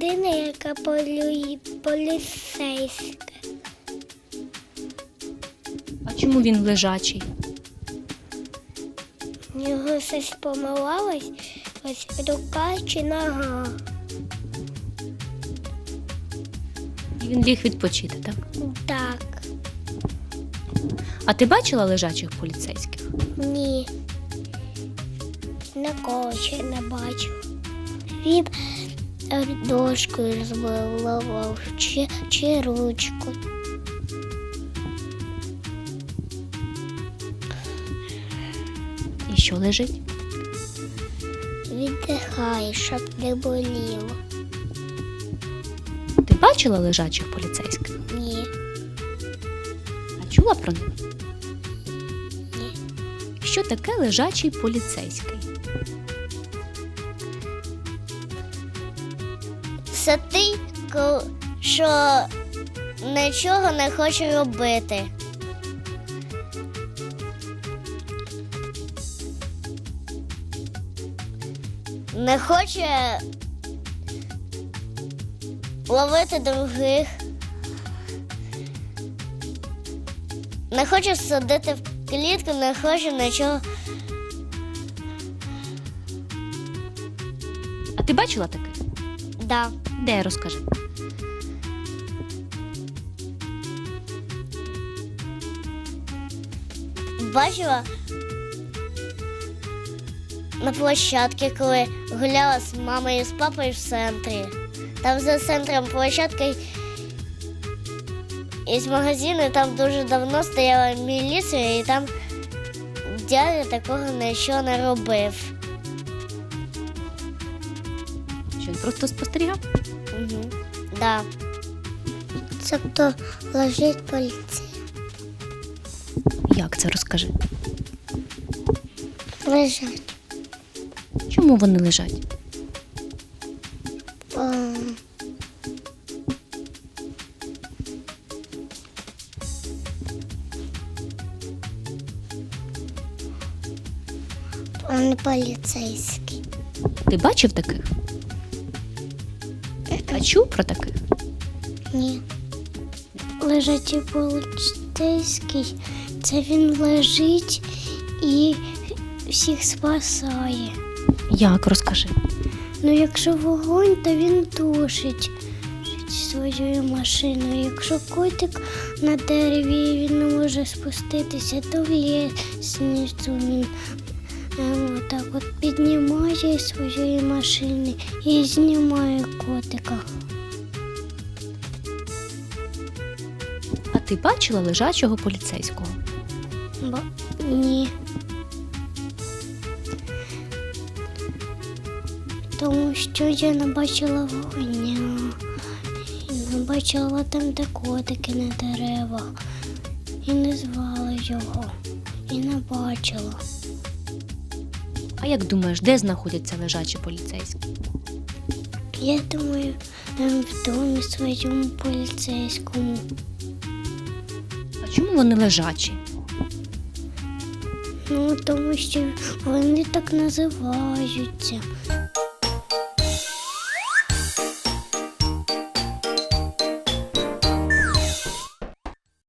це полі... поліцейське. А чому він лежачий? У нього щось помилалось, ось рука чи нога. І він ліг відпочити, так? Так, А ти бачила лежачих поліцейських? ні. На кого ще не бачу. Він дошкою збивав чи, чи ручку. І що лежить? Віддихає, щоб не боліло. Ти бачила лежачих поліцейських? Ні, А чула про них? ні. Що таке лежачий поліцейський? Це ти, що нічого не хоче робити. Не хоче ловити других. Не хоче садити в клітку, не хоче нічого. А ти бачила таких? Да. Де розкажи? бачила на площадці, коли гуляла з мамою і з папою в центрі. Там за центром площадки є магазин, і там дуже давно стояла міліція, і там дядя такого нічого не робив. Що він просто спостерігав? Угу. Да. Тобто лежить поліція. Як це розкажи? Лежать. Чому вони лежать? Он поліцейський. Ти бачив таких? Чув про таких? Ні. Лежачий поліцейський, це він лежить і всіх спасає. Як розкажи? Ну, якщо вогонь, то він тушить своєю машиною. Якщо котик на дереві він не може спуститися, то в лісницю він е, отак от піднімає зі своєї машини і знімає котика. А ти бачила лежачого поліцейського? Бо ні. Тому що я не бачила вогня. Не бачила там, де котики на деревах. І не звала його. І не бачила. А як думаєш, де знаходяться лежачі поліцейські? Я думаю, в домі своєму поліцейському. А чому вони лежачі? Ну, тому що вони так називаються.